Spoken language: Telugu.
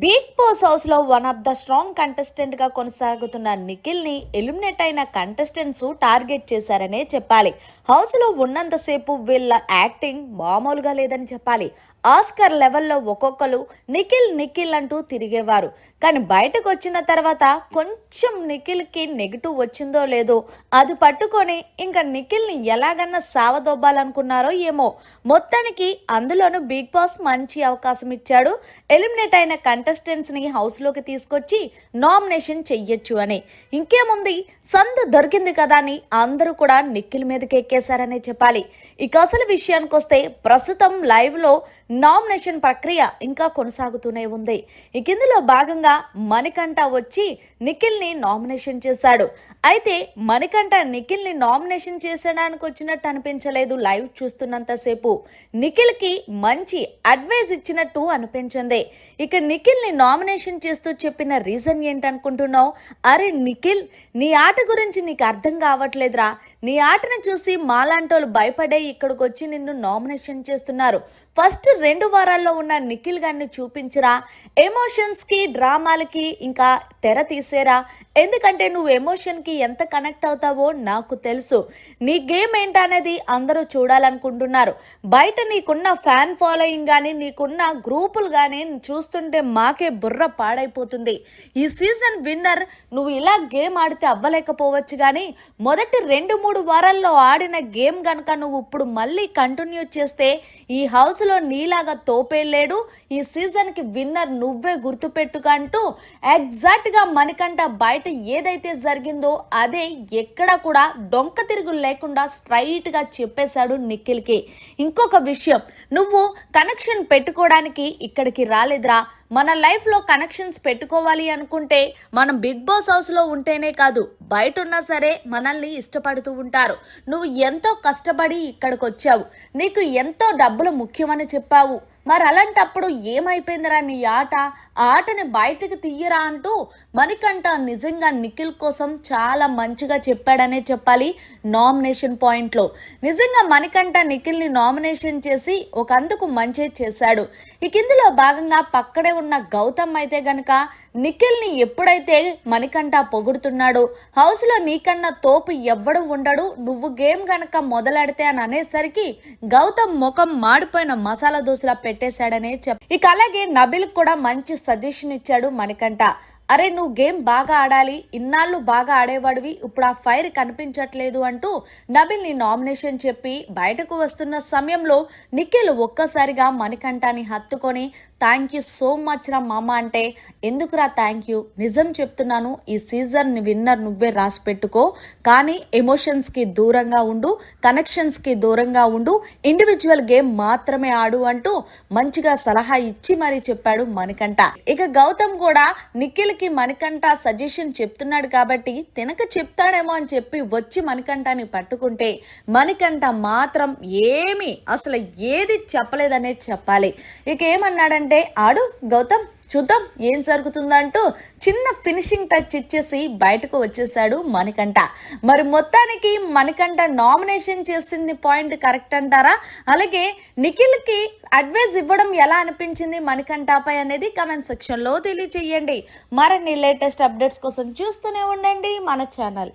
బిగ్ బాస్ హౌస్లో వన్ ఆఫ్ ద స్ట్రాంగ్ కంటెస్టెంట్గా కొనసాగుతున్న నిఖిల్ని ఎలిమినేట్ అయిన కంటెస్టెంట్స్ టార్గెట్ చేశారనే చెప్పాలి. హౌస్లో ఉన్నంతసేపు వీళ్ళ యాక్టింగ్ మామూలుగా లేదని చెప్పాలి. ఆస్కర్ లెవెల్లో ఒక్కొక్కరు నిఖిల్ నిఖిల్ అంటూ తిరిగేవారు. కానీ బయటకు వచ్చిన తర్వాత కొంచెం నిఖిల్కి నెగిటివ్ వచ్చిందో లేదో అది పట్టుకొని ఇంకా నిఖిల్ని ఎలాగన్నా సావదొబ్బాలనుకున్నారో ఏమో. మొత్తానికి అందులోనూ బిగ్ బాస్ మంచి అవకాశం ఇచ్చాడు. ఎలిమినేట్ అయిన కంటెస్టెంట్స్ని హౌస్లోకి తీసుకొచ్చి నామినేషన్ చెయ్యొచ్చు అని. ఇంకేముంది? సందు దొరికింది కదా అని అందరూ కూడా నిఖిల్ మీదకి ఎక్కేశారనే చెప్పాలి. ఇక అసలు విషయానికి వస్తే ప్రస్తుతం లైవ్లో నామినేషన్ ప్రక్రియ ఇంకా కొనసాగుతూనే ఉంది. ఇక ఇందులో భాగంగా మణికంఠ వచ్చి నిఖిల్ని నామినేషన్ చేశాడు. అయితే మణికంఠ నిఖిల్ని నామినేషన్ చేసడానికి వచ్చినట్టు అనిపించలేదు లైవ్ చూస్తున్నంతసేపు నిఖిల్కి మంచి అడ్వైజ్ ఇచ్చినట్టు అనిపించింది. ఇక నిఖిల్ని నామినేషన్ చేస్తూ చెప్పిన రీజన్ ఏంటనుకుంటున్నావు? అరే నిఖిల్ నీ ఆట గురించి నీకు అర్థం కావట్లేదురా. నీ ఆటను చూసి మాలాంటోళ్ళు భయపడే ఇక్కడికి వచ్చి నిన్ను నామినేషన్ చేస్తున్నారు. ఫస్ట్ రెండు వారాల్లో ఉన్న నిఖిల్ గారిని చూపించరా. ఎమోషన్స్కి డ్రామాలకి ఇంకా తెర తీసేరా? ఎందుకంటే నువ్వు ఎమోషన్కి ఎంత కనెక్ట్ అవుతావో నాకు తెలుసు. నీ గేమ్ ఏంటనేది అందరూ చూడాలనుకుంటున్నారు. బయట నీకున్న ఫ్యాన్ ఫాలోయింగ్ కానీ నీకున్న గ్రూపులు కానీ చూస్తుంటే మాకే బుర్ర పాడైపోతుంది. ఈ సీజన్ విన్నర్ నువ్వు ఇలా గేమ్ ఆడితే అవ్వలేకపోవచ్చు కానీ మొదటి రెండు మూడు వారాల్లో ఆడిన గేమ్ కనుక నువ్వు ఇప్పుడు మళ్ళీ కంటిన్యూ చేస్తే ఈ హౌస్లో నీలాగా తోపేలేడు ఈ సీజన్కి విన్నర్ నువ్వే గుర్తుపెట్టుకంటూ ఎగ్జాక్ట్గా మనకంట బయట ఏదైతే జరిగిందో అదే ఎక్కడ కూడా డొంక తిరుగులు లేకుండా స్ట్రైట్గా చెప్పేశాడు నిఖిల్కి. ఇంకొక విషయం నువ్వు కనెక్షన్ పెట్టుకోవడానికి ఇక్కడికి రాలేదురా. మన లైఫ్లో కనెక్షన్స్ పెట్టుకోవాలి అనుకుంటే మనం బిగ్ బాస్ హౌస్లో ఉంటేనే కాదు బయట ఉన్నా సరే మనల్ని ఇష్టపడుతూ ఉంటారు. నువ్వు ఎంతో కష్టపడి ఇక్కడికి వచ్చావు. నీకు ఎంతో డబ్బులు ముఖ్యమని చెప్పావు. మరి అలాంటప్పుడు ఏమైపోయిందిరా నీ ఆట? ఆటని బయటకు తీయరా అంటూ మణికంఠ నిజంగా నిఖిల్ కోసం చాలా మంచిగా చెప్పాడనే చెప్పాలి నామినేషన్ పాయింట్లో నిజంగా మణికంఠ నిఖిల్ని నామినేషన్ చేసి ఒక అందుకు మంచి చేశాడు. ఇక ఇందులో భాగంగా పక్కడే ఉన్న గౌతమ్ అయితే గనక నిఖిల్ని ఎప్పుడైతే మణికంఠ పొగుడుతున్నాడో హౌస్లో నీకన్నా తోపు ఎవ్వడు ఉండడు నువ్వు గేమ్ గనక మొదలెడితే అని అనేసరికి గౌతమ్ ముఖం మాడిపోయిన మసాలా దోశలా పెట్టేశాడనే చెప్ ఇక అలాగే నబిల్ కూడా మంచి సజెషన్ ఇచ్చాడు మణికంఠ. అరే నువ్వు గేమ్ బాగా ఆడాలి ఇన్నాళ్ళు బాగా ఆడేవాడివి ఇప్పుడు ఆ ఫైర్ కనిపించట్లేదు అంటూ నబిల్ని నామినేషన్ చెప్పి బయటకు వస్తున్న సమయంలో నిఖిల్ ఒక్కసారిగా మణికంఠాన్ని హత్తుకొని థ్యాంక్ యూ సో మచ్ రా మామ అంటే ఎందుకురా థ్యాంక్ యూ నిజం చెప్తున్నాను ఈ సీజన్ విన్నర్ నువ్వే రాసి పెట్టుకో కానీ ఎమోషన్స్కి దూరంగా ఉండు కనెక్షన్స్కి దూరంగా ఉండు ఇండివిజువల్ గేమ్ మాత్రమే ఆడు అంటూ మంచిగా సలహా ఇచ్చి మరీ చెప్పాడు మణికంఠ. ఇక గౌతమ్ కూడా నిఖిల్కి మణికంఠ సజెషన్ చెప్తున్నాడు కాబట్టి తినక చెప్తాడేమో అని చెప్పి వచ్చి మణికంఠని పట్టుకుంటే మణికంఠ మాత్రం ఏమి అసలు ఏది చెప్పలేదనే చెప్పాలి. ఇక ఏమన్నాడంటే ఆడు గౌతమ్ చూద్దాం ఏం జరుగుతుందంటూ చిన్న ఫినిషింగ్ టచ్ ఇచ్చేసి బయటకు వచ్చేసాడు మణికంఠ. మరి మొత్తానికి మణికంఠ నామినేషన్ చేసింది పాయింట్ కరెక్ట్ అంటారా? అలాగే నిఖిల్కి అడ్వైజ్ ఇవ్వడం ఎలా అనిపించింది మణికంఠపై అనేది కమెంట్ సెక్షన్లో తెలియచేయండి. మరిన్ని లేటెస్ట్ అప్డేట్స్ కోసం చూస్తూనే ఉండండి మన ఛానల్.